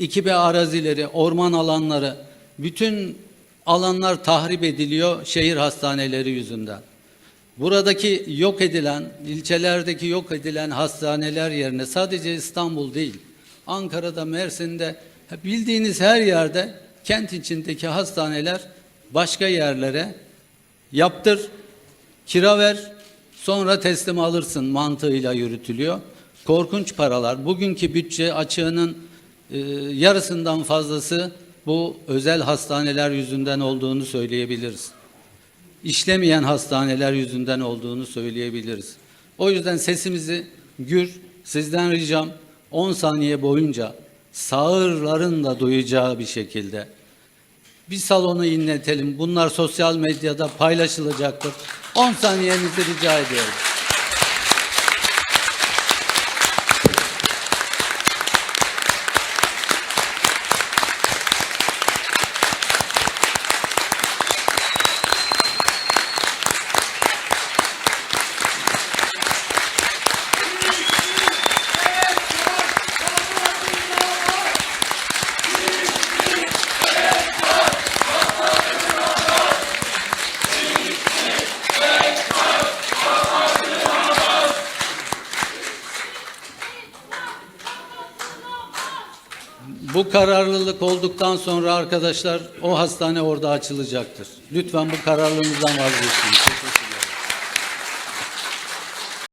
İkibe arazileri, orman alanları, bütün alanlar tahrip ediliyor şehir hastaneleri yüzünden. Buradaki yok edilen, ilçelerdeki yok edilen hastaneler yerine sadece İstanbul değil, Ankara'da, Mersin'de bildiğiniz her yerde kent içindeki hastaneler başka yerlere yaptır, kira ver, sonra teslim alırsın mantığıyla yürütülüyor. Korkunç paralar. Bugünkü bütçe açığının e, yarısından fazlası bu özel hastaneler yüzünden olduğunu söyleyebiliriz işlemeyen hastaneler yüzünden olduğunu söyleyebiliriz. O yüzden sesimizi gür, sizden ricam 10 saniye boyunca sağırların da duyacağı bir şekilde bir salonu inletelim. Bunlar sosyal medyada paylaşılacaktır. 10 saniyenizi rica ediyorum. Bu kararlılık olduktan sonra arkadaşlar o hastane orada açılacaktır. Lütfen bu kararlılığınızdan vazgeçin.